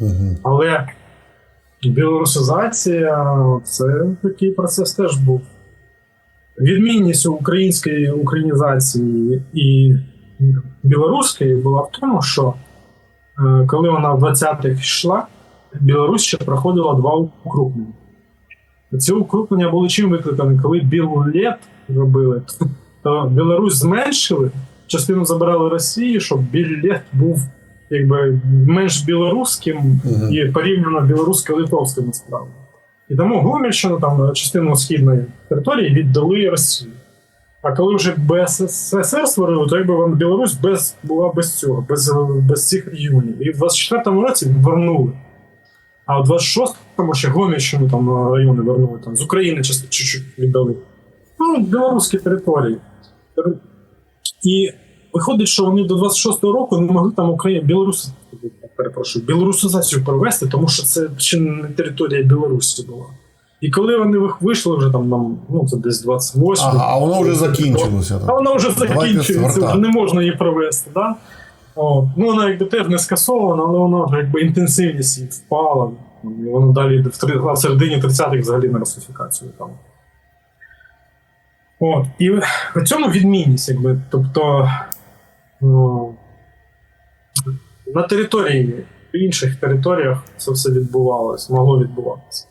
Угу. Але білорусизація це такий процес теж був. Відмінність української українізації і білоруської була в тому, що е, коли вона в 20-х йшла, Білорусь ще проходила два укрупнення. Ці укрупнення були чим викликані? Коли білет робили, то Білорусь зменшили, частину забирали Росії, щоб білет був якби менш білоруським Мгм. і порівняно білорусько-литовським насправді. І тому Гомельщину, там частину східної території віддали Росії. А коли вже БССР створили, то якби вон Білорусь без, була без цього, без, без цих регіонів. І в 24-му році вернули. А в 26-му ще Гомельщину там райони вернули, там з України чуть-чуть віддали. Ну, білоруські території. І виходить, що вони до 26-го року не могли там Україну, Білорус, перепрошую, білорусизацію провести, тому що це ще не територія Білорусі була. І коли вони вийшли вже там, там ну це десь 28 Ага, а воно вже закінчилося. а Так. вона вже Давайте закінчується, вже не можна її провести. Да? О, ну, вона якби теж не скасована, але вона вже якби інтенсивність її впала. І Вона далі в, три, в середині 30-х взагалі на русифікацію там. От. І в цьому відмінність, якби, тобто на території, в інших територіях це все відбувалось, могло відбуватися.